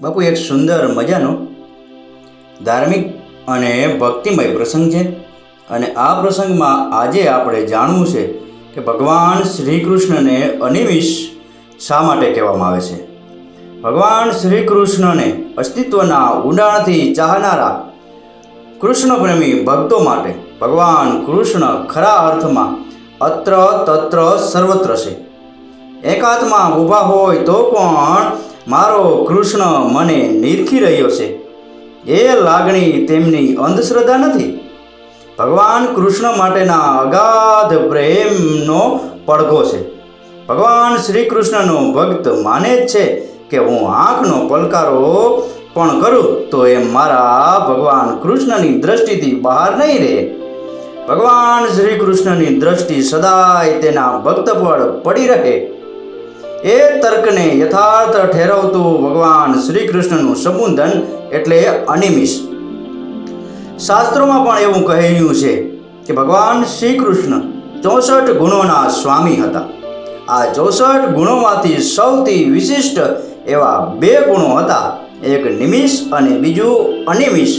બાપુ, એક સુંદર મજાનો ધાર્મિક અને ભક્તિમય પ્રસંગ છે અને આ પ્રસંગમાં આજે આપણે જાણવું છે કે ભગવાન શ્રી કૃષ્ણને અનિમિષ શા માટે કહેવામાં આવે છે? ભગવાન શ્રી કૃષ્ણને અસ્તિત્વના ઊંડાણથી ચાહનારા કૃષ્ણ પ્રેમી ભક્તો માટે ભગવાન કૃષ્ણ ખરા અર્થમાં અત્ર તત્ર સર્વત્ર છે. એકાંતમાં ઊભા હોય તો પણ મારો કૃષ્ણ મને નિરખી રહ્યો છે. એ લાગણી તેમની અંધશ્રદ્ધા નથી. ભગવાન કૃષ્ણ માટેના અગાધ પ્રેમનો પડઘો છે. ભગવાન શ્રી કૃષ્ણનો ભક્ત માને જ છે કે હું આંખનો પલકારો પણ કરું તો એ મારા ભગવાન કૃષ્ણની દ્રષ્ટિથી બહાર નહીં રહે. ભગવાન શ્રી કૃષ્ણની દ્રષ્ટિ સદાય તેના ભક્ત પર પડી રહે. એ તર્કને યથાર્થ ઠેરવતું ભગવાન શ્રી કૃષ્ણનું સંબોધન એટલે અનિમિષ. શાસ્ત્રોમાં પણ એવું કહેલું છે કે ભગવાન શ્રી કૃષ્ણ ચોસઠ ગુણોના સ્વામી હતા. આ ચોસઠ ગુણોમાંથી સૌથી વિશિષ્ટ એવા બે ગુણો હતા, એક નિમિષ અને બીજું અનિમિષ.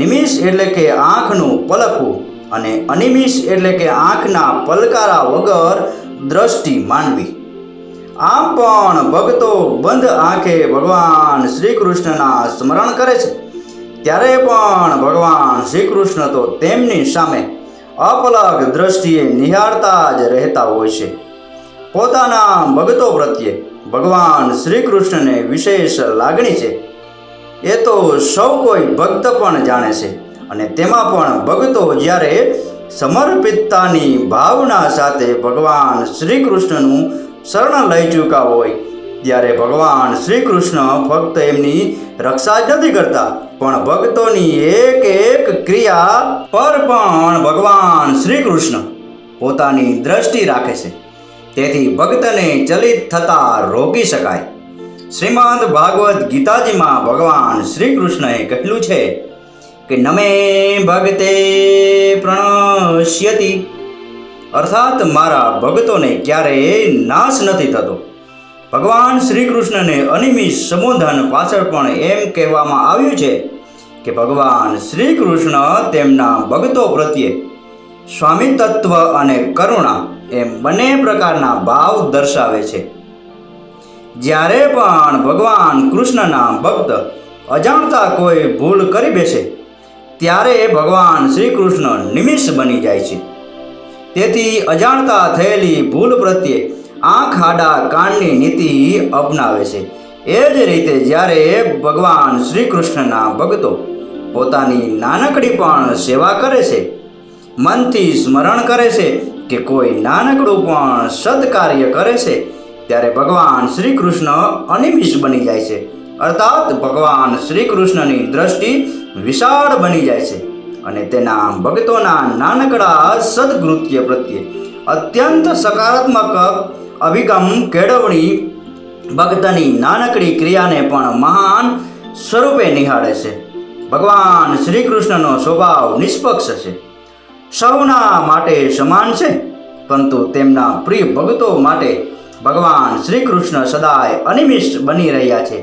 નિમિષ એટલે કે આંખનું પલકવું અને અનિમિષ એટલે કે આંખના પલકારા વગર દ્રષ્ટિ માનવી. આમ પણ ભક્તો બંધ આંખે ભગવાન શ્રી કૃષ્ણના સ્મરણ કરે છે. ત્યારે પણ ભગવાન શ્રી કૃષ્ણ તો તેમની સામે અપલગ દ્રષ્ટિએ નિહાળતા જ રહેતા હોય છે. પોતાના ભક્તો પ્રત્યે ભગવાન શ્રી કૃષ્ણને વિશેષ લાગણી છે. એ તો સૌ કોઈ ભક્ત પણ જાણે છે અને તેમાં પણ ભક્તો જ્યારે સમર્પિતતાની ભાવના સાથે ભગવાન શ્રી કૃષ્ણનું શરણ લઈ ચૂક્યા હોય. ત્યારે ભગવાન શ્રી કૃષ્ણ ફક્ત એમની રક્ષા જ નથી કરતા, પણ ભક્તોની એક એક ક્રિયા પર પણ ભગવાન શ્રી કૃષ્ણ પોતાની દ્રષ્ટિ રાખે છે. તેથી ભક્તને ચલિત થતા રોકી શકાય. શ્રીમદ ભાગવત ગીતાજીમાં ભગવાન શ્રી કૃષ્ણએ કહેલું છે કે નમે ભગતે પ્રણશ્યતિ. અર્થાત મારા ભક્તોને ક્યારેય નાશ નથી થતો. ભગવાન શ્રી કૃષ્ણને અનિમિષ સંબોધન પાછળ પણ એમ કહેવામાં આવ્યું છે કે ભગવાન શ્રી કૃષ્ણ તેમના ભક્તો પ્રત્યે સ્વામી તત્વ અને કરુણા એમ બંને પ્રકારના ભાવ દર્શાવે છે. જ્યારે પણ ભગવાન કૃષ્ણના ભક્ત અજાણતા કોઈ ભૂલ કરી બેસે, ત્યારે ભગવાન શ્રી કૃષ્ણ નિમિષ બની જાય છે. તેથી અજાણતા થયેલી ભૂલ પ્રત્યે આંખ, આડા, કાનની નીતિ અપનાવે છે. એ જ રીતે જ્યારે ભગવાન શ્રી કૃષ્ણના ભક્તો પોતાની નાનકડી પણ સેવા કરે છે, મનથી સ્મરણ કરે છે કે કોઈ નાનકડું પણ સદકાર્ય કરે છે, ત્યારે ભગવાન શ્રી કૃષ્ણ અનિમિષ બની જાય છે. અર્થાત ભગવાન શ્રી કૃષ્ણની દ્રષ્ટિ વિશાળ બની જાય છે. અને તેના ભક્તોના નાનકડા સદકૃત્ય પ્રત્યે અત્યંત સકારાત્મક અભિગમ, કેળવણી ભક્તની નાનકડી ક્રિયાને પણ મહાન સ્વરૂપે નિહાળે છે. ભગવાન શ્રી કૃષ્ણનો સ્વભાવ નિષ્પક્ષ છે. સૌના માટે સમાન છે, પરંતુ તેમના પ્રિય ભક્તો માટે ભગવાન શ્રી કૃષ્ણ સદાય અનિમિષ બની રહ્યા છે.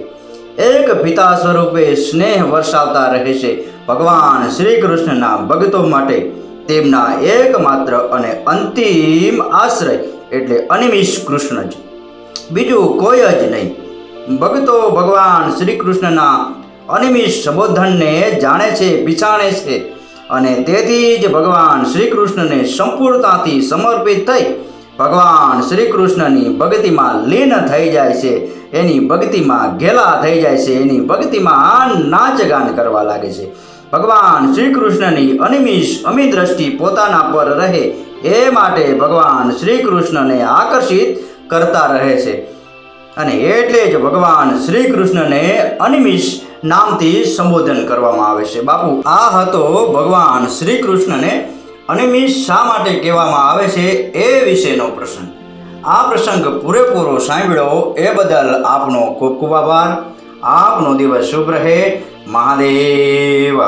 એક પિતા સ્વરૂપે સ્નેહ વરસાવતા રહે છે ભગવાન શ્રી કૃષ્ણના ભક્તો માટે તેમના એકમાત્ર અને અંતિમ આશ્રય એટલે અનિમિષ કૃષ્ણ જ. બીજું કોઈ જ નહીં. ભક્તો ભગવાન શ્રી કૃષ્ણના અનિમિષ સંબોધનને જાણે છે પીછાણે છે અને તેથી જ ભગવાન શ્રી કૃષ્ણને સંપૂર્ણતાથી સમર્પિત થઈ ભગવાન શ્રી કૃષ્ણની ભક્તિમાં લીન થઈ જાય છે, એની ભક્તિમાં ઘેલા થઈ જાય છે, એની ભક્તિમાં નાચ ગાન કરવા લાગે છે. ભગવાન શ્રી કૃષ્ણની અનિમિષ અમી દ્રષ્ટિ પોતાના પર રહે, એ માટે ભગવાન શ્રી કૃષ્ણને આકર્ષિત કરતા રહે છે. અને એટલે જ ભગવાન શ્રી કૃષ્ણને અનિમિષ નામથી સંબોધન કરવામાં આવે છે. બાપુ, આ હતો ભગવાન શ્રી કૃષ્ણને અનિમિષ શા માટે કહેવામાં આવે છે એ વિશેનો પ્રસંગ. આ પ્રસંગ પૂરેપૂરો સાંભળ્યો એ બદલ આપનો ખૂબ ખૂબ આભાર. આપનો દિવસ શુભ રહે. મહાદેવ.